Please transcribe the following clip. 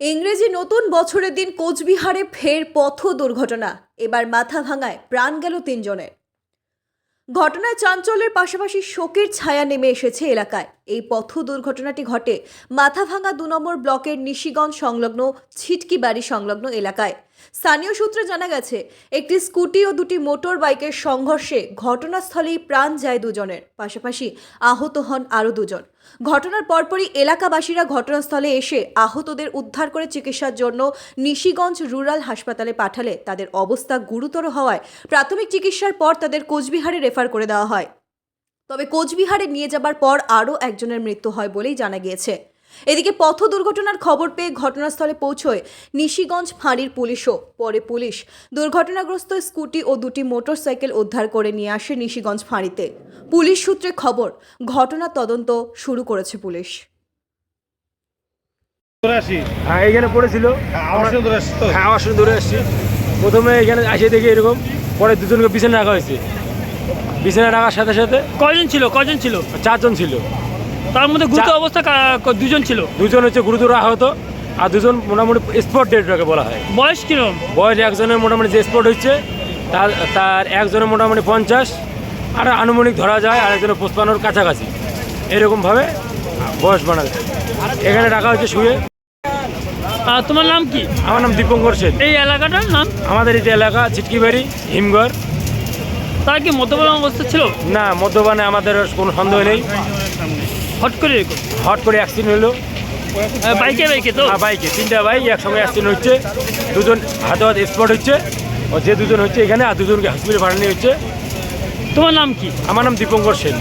ইংরেজি নতুন বছরের দিন কোচবিহারে ফের পথ দুর্ঘটনা। এবার মাথা ভাঙায় প্রাণ গেল তিনজনের। ঘটনায় চাঞ্চল্যের পাশাপাশি শোকের ছায়া নেমে এসেছে এলাকায়। এই পথ দুর্ঘটনাটি ঘটে মাথাভাঙা দু নম্বর ব্লকের নিশিগঞ্জ সংলগ্ন ছিটকি বাড়ি সংলগ্ন এলাকায়। স্থানীয় সূত্রে জানা গেছে, একটি স্কুটি ও দুটি মোটর বাইকের সংঘর্ষে ঘটনাস্থলেই প্রাণ যায় দুজনের, পাশাপাশি আহত হন আরও দুজন। ঘটনার পরপরই এলাকাবাসীরা ঘটনাস্থলে এসে আহতদের উদ্ধার করে চিকিৎসার জন্য নিশিগঞ্জ রুরাল হাসপাতালে পাঠালে। তাদের অবস্থা গুরুতর হওয়ায় প্রাথমিক চিকিৎসার পর তাদের কোচবিহারে রেফার করে দেওয়া হয়। তবে কোচবিহারে নিয়ে যাবার পর আরও একজনের মৃত্যু হয় বলেই জানা গিয়েছে। এদিকে পথ দুর্ঘটনার খবর পেয়ে ঘটনাস্থলে পৌঁছয় নিশিগঞ্জ ফাঁড়ির পুলিশও। পরে পুলিশ দুর্ঘটনাগ্রস্ত স্কুটি ও দুটি মোটরসাইকেল উদ্ধার করে নিয়ে আসে নিশিগঞ্জ ফাঁড়িতে। পুলিশ সূত্রে খবর ঘটনার তদন্ত শুরু করেছে পুলিশ। হ্যাঁ এইখানে পড়েছিল। হ্যাঁ আমার সঙ্গে আসছি প্রথমে এখানে আসে দেখি এরকম পরে দুজনকে বিছানা রাখা হয়েছে। বিছানা রাখার সাথে সাথে কয়জন ছিল? কয়জন ছিল? চারজন ছিল। তার মধ্যে গুরুতর অবস্থা দুজন ছিল? দুজন হচ্ছে গুরুতর আহত আর দুজন মোটামুটি স্পট ডেটটাকে বলা হয়। বয়স কিরম? বয়স একজনের মোটামুটি যে স্পট হচ্ছে তার তার একজনের মোটামুটি পঞ্চাশ আর আনুমানিক ধরা যায় আর একজনের পঁচপান্নর কাছাকাছি। এরকমভাবে বয়স বানা যায়। এখানে রাখা হচ্ছে শুয়ে। তোমার নাম কি? আমার নাম দীপঙ্কর সেন। এই এলাকাটার নাম? আমাদের এই এলাকা ছিটকিবাড়ি হিমঘর। তারা কি মদ্যপান অবস্থা ছিল? না মদ্যপানে আমাদের কোনো সন্দেহ নেই। হট করে হট করে অ্যাক্সিডেন্ট হলো। বাইকে বাইকে তো? বাইকে। তিনটা বাইক একসঙ্গে অ্যাক্সিডেন্ট হচ্ছে। দুজন হাতে হাতে স্পট হচ্ছে। ও যে দুজন হচ্ছে এখানে আর দুজনকে হসপিটালে পাঠানো হচ্ছে। তোমার নাম কি? আমার নাম দীপঙ্কর সেন।